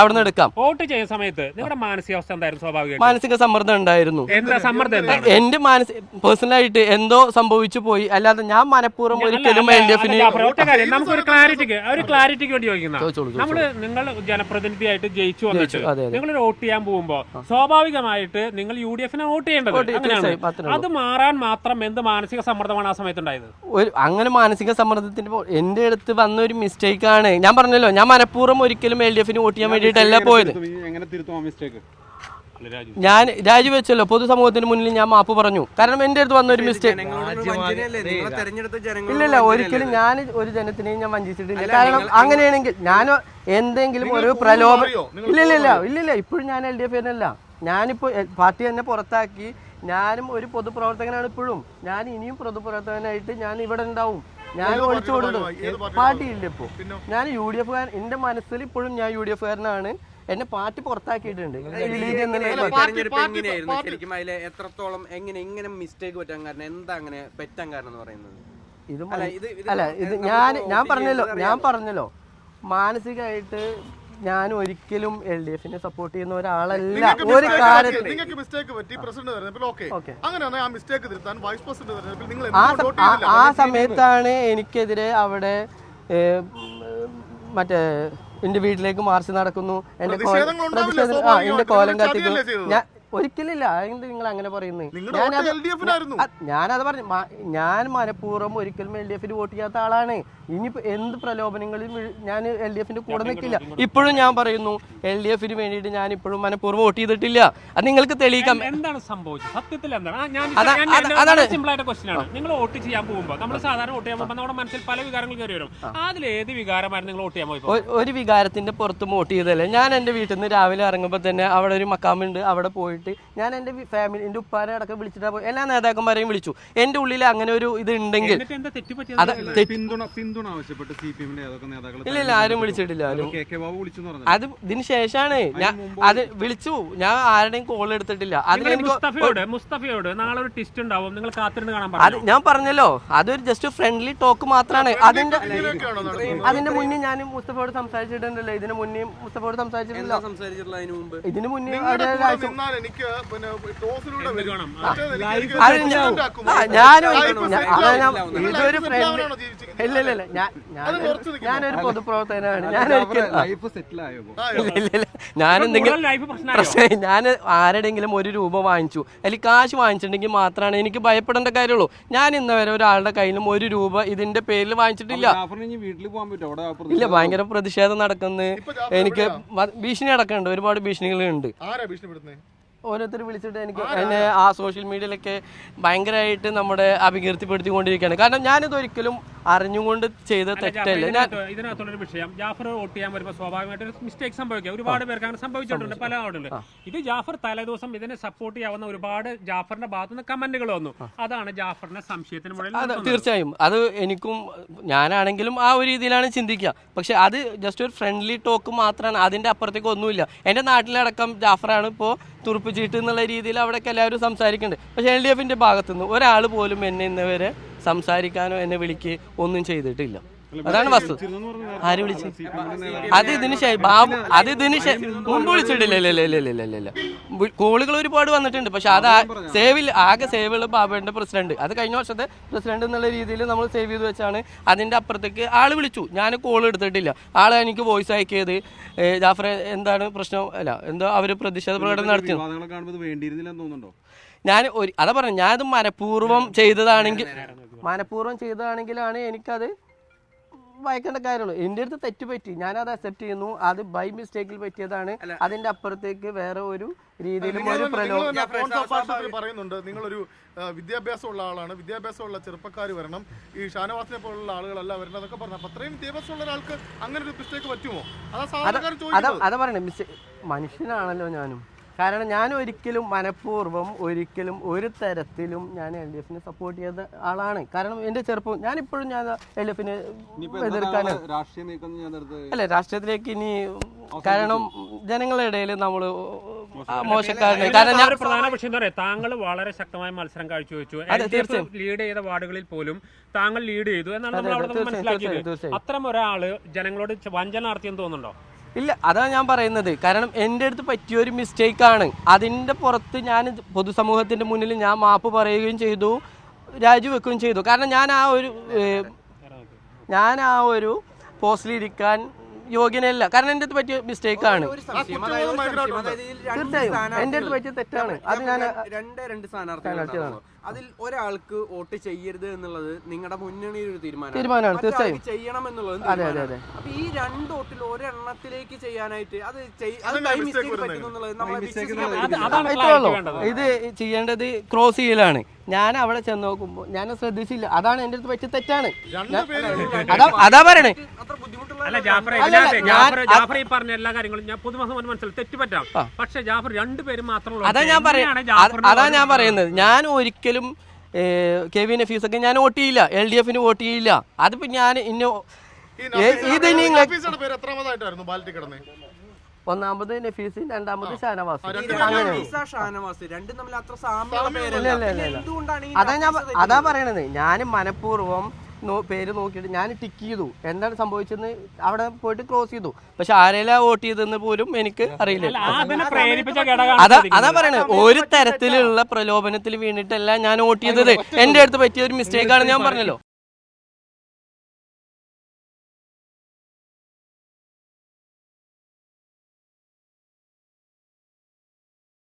അവിടെ നിന്ന് എടുക്കാം. വോട്ട് ചെയ്യുന്ന സമയത്ത് നിങ്ങളുടെ മാനസികാവസ്ഥ എന്തായിരുന്നു സ്വാഭാവികം മാനസിക സമ്മർദ്ദം ഉണ്ടായിരുന്നു. എന്താ സമ്മർദ്ദം എന്റെ മാനസിക പേഴ്സണലായിട്ട് എന്തോ സംഭവിച്ചു പോയി. അല്ലാതെ ഞാൻ മനഃപൂർവം ഒരിക്കലും എൽ ഡി എഫിന് ഒറ്റ ഒരു ക്ലാരിറ്റിക്ക് ഒരു ക്ലാരിറ്റിക്ക് വേണ്ടി ചോദിക്കുന്ന. ചോദിച്ചോളൂ, നമ്മൾ നിങ്ങൾ ജനപ്രതിനിധിയായിട്ട് ജയിച്ചു വന്നിട്ട്. നിങ്ങൾ വോട്ട് ചെയ്യാൻ പോകുമ്പോ സ്വാഭാവികമായിട്ട് നിങ്ങൾ യു ഡി എഫിനെ വോട്ട് ചെയ്യേണ്ടത് അങ്ങനെയാണ്. അത് മാറാൻ മാത്രം എന്ത് മാനസിക സമ്മർദ്ദമാണ് ആ സമയത്ത് ഉണ്ടായത് ഒരു അങ്ങനെ മാനസിക സമ്മർദ്ദത്തിന്റെ എന്റെ അടുത്ത് വന്ന ഒരു മിസ്റ്റേക്ക് ആണ്. ഞാൻ പറഞ്ഞല്ലോ ഞാൻ മനഃപൂർവം ഒരിക്കലും എൽ ഡി എഫിന് വോട്ട് ചെയ്യാൻ വേണ്ടിയിട്ടല്ല പോയത്. എങ്ങനെ തിരുത്തും മിസ്റ്റേക്ക് ഞാൻ രാജിവെച്ചല്ലോ പൊതുസമൂഹത്തിന് മുന്നിൽ ഞാൻ മാപ്പ് പറഞ്ഞു. കാരണം എന്റെ അടുത്ത് വന്ന ഒരു മിസ്റ്റേക്ക് ഇല്ലല്ല ഒരിക്കലും ഞാൻ ഒരു ജനത്തിനെയും ഞാൻ വഞ്ചിച്ചിട്ടില്ല. കാരണം അങ്ങനെയാണെങ്കിൽ ഞാൻ എന്തെങ്കിലും ഒരു പ്രലോഭം ഇല്ലില്ല ഇല്ല ഇല്ലില്ല ഇപ്പോഴും ഞാൻ എൽ ഡി എഫ് അല്ല ഞാനിപ്പോ പാർട്ടി തന്നെ പുറത്താക്കി. ഞാനും ഒരു പൊതുപ്രവർത്തകനാണ് ഇപ്പോഴും. ഞാൻ ഇനിയും പൊതുപ്രവർത്തകനായിട്ട് ഞാൻ ഇവിടെ ഉണ്ടാവും. ഞാൻ ഒളിച്ചു കൊടുക്കും പാർട്ടി ഇല്ല ഇപ്പോ. ഞാൻ യു ഡി എഫ് കാരൻ എന്റെ മനസ്സിൽ ഇപ്പോഴും ഞാൻ യു ഡി എഫ് കാരനാണ്. എന്നെ പാർട്ടി പുറത്താക്കിയിട്ടുണ്ട്. ശരിക്കും അതിലെ എത്രത്തോളം എങ്ങനെ ഇങ്ങനെ മിസ്റ്റേക്ക് പറ്റാൻ കാരണം എന്താ അങ്ങനെ പറ്റാൻ കാരണം എന്ന് പറയുന്നത്? ഇത് അല്ല, ഇത് ഞാൻ ഞാൻ പറഞ്ഞല്ലോ ഞാൻ. പറഞ്ഞല്ലോ. മാനസികമായിട്ട് ഞാൻ ഒരിക്കലും എൽ ഡി എഫിനെ സപ്പോർട്ട് ചെയ്യുന്ന ഒരാളല്ല. ഒരു കാര്യത്തിൽ നിങ്ങൾക്ക് മിസ്റ്റേക്ക് പറ്റി പ്രസിഡന്റ് തെരഞ്ഞെടുപ്പിൽ ഓക്കെ Okay. അങ്ങനെയാണെങ്കിൽ ആ മിസ്റ്റേക്ക് തിരുത്താൻ വൈസ് പ്രസിഡന്റ് തെരഞ്ഞെടുപ്പിൽ നിങ്ങൾ ആ സമയത്താണ് എനിക്കെതിരെ അവിടെ മറ്റേ എന്റെ വീട്ടിലേക്ക് മാർച്ച് നടക്കുന്നു. എന്റെ പ്രതിഷേധം എന്റെ കോലം കത്തിക്കുന്നു. ഞാൻ ഒരിക്കലില്ല. അതെന്ത് നിങ്ങൾ അങ്ങനെ പറയുന്നത് ഞാനത് പറഞ്ഞു. ഞാൻ മനഃപൂർവം ഒരിക്കലും എൽ ഡി എഫിന് വോട്ട് ചെയ്യാത്ത ആളാണ്. ഇനി എന്ത് പ്രലോഭനങ്ങളും ഞാൻ എൽ ഡി എഫിന്റെ കൂടെ നിൽക്കില്ല. ഇപ്പോഴും ഞാൻ പറയുന്നു എൽ ഡി എഫിന് വേണ്ടിയിട്ട് ഞാൻ ഇപ്പോഴും മനഃപൂർവം വോട്ട് ചെയ്തിട്ടില്ല. അത് നിങ്ങൾക്ക് തെളിയിക്കാം. എന്താണ് സംഭവിച്ചത്? സത്യത്തിൽ എന്താണ്? ആ, ഞാൻ അതാ- സിമ്പിൾ ആയിട്ട് ക്വസ്റ്റ്യൻ ആണ്. നിങ്ങൾ വോട്ട് ചെയ്യാൻ പോകുമ്പോൾ നമ്മൾ സാധാരണ വോട്ട് ചെയ്യാൻ പോകുമ്പോൾ നമ്മുടെ മനസ്സിൽ പല വികാരങ്ങൾ കയറി വരും. അതിൽ ഏത് വികാരമായിരുന്നു നിങ്ങൾ വോട്ട് ചെയ്യാൻ പോയി ഒരു വികാരത്തിന്റെ പുറത്ത് വോട്ട് ചെയ്തല്ലേ ഞാൻ എന്റെ വീട്ടിൽ നിന്ന് രാവിലെ ഇറങ്ങുമ്പോൾ തന്നെ അവിടെ ഒരു മക്കാമുണ്ട്. അവിടെ പോയിട്ട് ഞാൻ എന്റെ ഫാമിലി എന്റെ ഉപ്പാനെ അടക്കം വിളിച്ചിട്ട് പോയി. എല്ലാ നേതാക്കന്മാരെയും വിളിച്ചു. എന്റെ ഉള്ളിൽ അങ്ങനെ ഒരു ഇത് ഉണ്ടെങ്കിൽ ഇല്ല ഇല്ല ആരും വിളിച്ചിട്ടില്ല ആരും. അത് ഇതിന് ശേഷമാണ് ഞാൻ അത് വിളിച്ചു. ഞാൻ ആരുടെയും കോൾ എടുത്തിട്ടില്ല. അതിന് നിങ്ങൾ എനിക്ക് മുസ്തഫയോട് മുസ്തഫയോട് നാളെ ഒരു ടിസ്റ്റ് ഉണ്ടാവും. നിങ്ങൾ കാത്തിരുന്ന് കാണാൻ അത് പറഞ്ഞു ഞാൻ പറഞ്ഞല്ലോ അതൊരു ജസ്റ്റ് ഫ്രണ്ട്ലി ടോക്ക് മാത്രമാണ് അതിന്റെ അതിന്റെ മുന്നേ ഞാൻ മുസ്തഫയോട് സംസാരിച്ചിട്ടുണ്ടല്ലോ. ഇതിന് മുന്നേ മുസ്തഫയോട് സംസാരിച്ചിട്ടില്ല. ഇതിന് മുന്നേ എനിക്ക് പിന്നെ ടോസിലൂടെ വരും. കാണാം? മറ്റേത് എനിക്ക് എനിക്ക് അത് president ഞാൻ- ഞാനും ഇതൊരു ഫ്രണ്ട് ഇല്ല ഇല്ല ഇല്ല. ഞാനൊരു പൊതുപ്രവർത്തകനാണ്. ലൈഫ് പ്രശ്നമായോ? പ്രശ്നം ഞാൻ ആരുടെങ്കിലും ഒരു രൂപ വാങ്ങിച്ചു. അല്ലെങ്കിൽ കാശ് വാങ്ങിച്ചിട്ടുണ്ടെങ്കിൽ മാത്രമാണ് എനിക്ക് ഭയപ്പെടേണ്ട കാര്യമുള്ളൂ. ഞാൻ ഇന്നവരെ ഒരാളുടെ കയ്യിലും ഒരു രൂപ ഇതിന്റെ പേരിൽ വാങ്ങിച്ചിട്ടില്ല. ഇല്ല ഭയങ്കര പ്രതിഷേധം നടക്കുന്നത് എനിക്ക് ഭീഷണി അടക്കുന്നുണ്ട് ഒരുപാട് ഭീഷണികളുണ്ട്. ഓരോരുത്തർ വിളിച്ചിട്ട് എനിക്ക് എന്നെ ആ സോഷ്യൽ മീഡിയയിലൊക്കെ ഭയങ്കരമായിട്ട് നമ്മുടെ അപകീർത്തിപ്പെടുത്തിക്കൊണ്ടിരിക്കുകയാണ് കാരണം ഞാനിത് ഒരിക്കലും അറിഞ്ഞുകൊണ്ട് ചെയ്ത തെറ്റല്ല? ഇതിനകത്തുള്ളൊരു വിഷയം. ജാഫർ വോട്ട് ചെയ്യാൻ വരുമ്പോൾ സ്വാഭാവികമായിട്ട് ഒരു മിസ്റ്റേക്ക് സംഭവിക്കാം. ഒരുപാട് പേർക്ക് അങ്ങനെ സംഭവിച്ചിട്ടുണ്ട് പല ആളുകളുണ്ട് ഇത് ജാഫർ തലേദിവസം ഇതിനെ സപ്പോർട്ട് ചെയ്യാവുന്ന ഒരുപാട് ജാഫറിന്റെ ഭാഗത്തു നിന്ന് കമന്റുകൾ വന്നു. അതാണ് ജാഫറിന്റെ സംശയത്തിന് മുകളിൽ അത് തീർച്ചയായും. അത് എനിക്കും ഞാനാണെങ്കിലും ആ ഒരു രീതിയിലാണ് ചിന്തിക്കുക. പക്ഷെ അത് ജസ്റ്റ് ഒരു ഫ്രണ്ട്ലി ടോക്ക് മാത്രമാണ്. അതിന്റെ അപ്പുറത്തേക്ക് ഒന്നുമില്ല. എന്റെ നാട്ടിലടക്കം ജാഫറാണ് ഇപ്പോൾ തുറപ്പിച്ചിട്ട് എന്നുള്ള രീതിയിൽ അവിടെയൊക്കെ എല്ലാവരും സംസാരിക്കുന്നുണ്ട്. പക്ഷെ എൽ ഡി എഫിന്റെ ഭാഗത്തുനിന്ന് ഒരാൾ പോലും എന്നെ ഇന്നവരെ സംസാരിക്കാനോ എന്നെ വിളിക്ക് ഒന്നും ചെയ്തിട്ടില്ല. അതാണ് വസ്തു. ആര് വിളിച്ചു? അത് ഇതിന് ബാബു അത് ഇതിന് മുമ്പ് വിളിച്ചിട്ടില്ല കോളുകൾ ഒരുപാട് വന്നിട്ടുണ്ട്. പക്ഷെ അത് സേവിൽ ആകെ സേവുള്ള ബാബുവിന്റെ പ്രസിഡന്റ്. അത് കഴിഞ്ഞ വർഷത്തെ പ്രസിഡന്റ് എന്നുള്ള രീതിയിൽ നമ്മൾ സേവ് ചെയ്ത് വെച്ചാണ് അതിന്റെ അപ്പുറത്തേക്ക് ആൾ വിളിച്ചു. ഞാൻ കോൾ എടുത്തിട്ടില്ല. ആളെ എനിക്ക് വോയിസ് അയക്കിയത് ജാഫർ എന്താണ് പ്രശ്നം? അല്ല എന്തോ അവർ പ്രതിഷേധ പ്രകടനം നടത്തി ഞാൻ ഒരു അതാ പറഞ്ഞു ഞാനത് മനഃപൂർവം ചെയ്തതാണെങ്കിൽ മനഃപൂർവം ചെയ്തതാണെങ്കിലാണ് എനിക്കത് വായിക്കേണ്ട കാര്യമുള്ളൂ. എന്റെ അടുത്ത് തെറ്റ് പറ്റി. ഞാനത് അക്സെപ്റ്റ് ചെയ്യുന്നു. അത് ബൈ മിസ്റ്റേക്കിൽ പറ്റിയതാണ്. അതിന്റെ അപ്പുറത്തേക്ക് വേറെ ഒരു രീതിയിലും ഒരു പറയുന്നുണ്ട്. നിങ്ങളൊരു വിദ്യാഭ്യാസമുള്ള ആളാണ്. വിദ്യാഭ്യാസമുള്ള ചെറുപ്പക്കാർ വരണം. ഈ ഷാനവാസിനെ പോലുള്ള ആളുകളല്ല വരണം എന്നൊക്കെ പറഞ്ഞു. അപ്പൊ അത്രയും വിദ്യാഭ്യാസമുള്ള ഒരാൾക്ക് അങ്ങനെ ഒരു മിസ്റ്റേക്ക് പറ്റുമോ? അതാ സാധാരണ അതാ പറയണേ മനുഷ്യനാണല്ലോ ഞാനും. കാരണം ഞാൻ ഒരിക്കലും മനഃപൂർവം ഒരിക്കലും ഒരു തരത്തിലും ഞാൻ എൽ ഡി എഫിനെ സപ്പോർട്ട് ചെയ്ത ആളാണ്. കാരണം എന്റെ ചെറുപ്പം ഞാൻ ഇപ്പോഴും ഞാൻ എൽ ഡി എഫിനെ എതിർക്കാൻ അല്ലെ ഞാൻ എടുത്ത് അല്ല രാഷ്ട്രീയത്തിലേക്ക് ഇനി കാരണം ജനങ്ങളുടെ ഇടയിൽ നമ്മൾ പ്രധാന പക്ഷേ എന്താ പറയാ താങ്കൾ വളരെ ശക്തമായ മത്സരം കാഴ്ചവെച്ചു. ലീഡ് ചെയ്ത വാർഡുകളിൽ പോലും താങ്കൾ ലീഡ് ചെയ്തു എന്നാണ് നമ്മൾ അവിടെ മനസ്സിലാക്കിയത്. അത്തരം ഒരാൾ ജനങ്ങളോട് വഞ്ചന നടത്തിയെന്ന് തോന്നുന്നുണ്ടോ? ഇല്ല അതാണ് ഞാൻ പറയുന്നത്. കാരണം എന്റെ അടുത്ത് പറ്റിയ ഒരു മിസ്റ്റേക്കാണ് അതിന്റെ പുറത്ത് ഞാൻ പൊതുസമൂഹത്തിന്റെ മുന്നിൽ ഞാൻ മാപ്പ് പറയുകയും ചെയ്തു രാജിവെക്കുകയും ചെയ്തു. കാരണം ഞാൻ ആ ഒരു ഞാൻ ആ ഒരു പോസ്റ്റിലിരിക്കാൻ യോഗ്യനല്ല. കാരണം എന്റെ അടുത്ത് പറ്റിയ മിസ്റ്റേക്ക് ആണ്. ഒരു സംശയം, അതായത് രണ്ട് തീർച്ചയായും. എന്റെ അടുത്ത് പറ്റിയ തെറ്റാണ്. അത് ഞാൻ രണ്ട് രണ്ട് സ്ഥാനാർത്ഥികളാണ്. അതിൽ ഒരാൾക്ക് വോട്ട് ചെയ്യരുത് എന്നുള്ളത് നിങ്ങളുടെ മുന്നണി ഒരു തീരുമാനമാണ്. തീരുമാനമാണ്, തീർച്ചയായും. ചെയ്യണം എന്നുള്ളത് അതെ, അതെ, അതെ. അപ്പൊ ഈ രണ്ട് വോട്ടിൽ ഒരെണ്ണത്തിലേക്ക് ചെയ്യാനായിട്ട് അത് ഇത് ചെയ്യേണ്ടത് ക്രോസ് ചെയ്യലാണ്. ഞാൻ അവിടെ ചെന്ന് നോക്കുമ്പോൾ ഞാൻ ശ്രദ്ധിച്ചില്ല. അതാണ് എന്റെ അടുത്ത് പറ്റിയ തെറ്റാണ്. അതാ അതാ പറയണേ. അല്ല ജാഫർ അല്ല, ഇതിനകത്ത് ഞാൻ- ജാഫർ ജാഫർ ഈ പറഞ്ഞ എല്ലാ കാര്യങ്ങളും ഞാൻ പൊതുമഹം മനസ്സിൽ തെറ്റുപറ്റാം. പക്ഷെ ജാഫർ രണ്ടുപേരും അതാ ഞാൻ പറയുന്നത് അതാ ഞാൻ പറയുന്നത്? ഞാൻ ഒരിക്കലും കെ വി നഫീസൊക്കെ ഞാൻ വോട്ട് ചെയ്യില്ല. എൽ ഡി എഫിന് വോട്ട് ചെയ്യില്ല. അതിപ്പോ ഞാൻ ഇന്ന ഇത് നിങ്ങൾ ഒന്നാമത് നഫീസ് രണ്ടാമത് ഷാനവാസ്. അതാ ഞാൻ അതാ പറയണത്. ഞാൻ മനഃപൂർവം പേര് നോക്കിയിട്ട് ഞാൻ ടിക്ക് ചെയ്തു. എന്താണ് സംഭവിച്ചെന്ന് അവിടെ പോയിട്ട് ക്രോസ് ചെയ്തു. പക്ഷെ ആരെല്ലാം വോട്ട് ചെയ്തെന്ന് പോലും എനിക്ക് അറിയില്ല. അതാ. അതാ പറയണേ ഒരു തരത്തിലുള്ള പ്രലോഭനത്തിൽ വീണിട്ടല്ല ഞാൻ വോട്ട് ചെയ്തത്. എന്റെ അടുത്ത് പറ്റിയ ഒരു മിസ്റ്റേക്കാണ് ആണ് ഞാൻ പറഞ്ഞല്ലോ.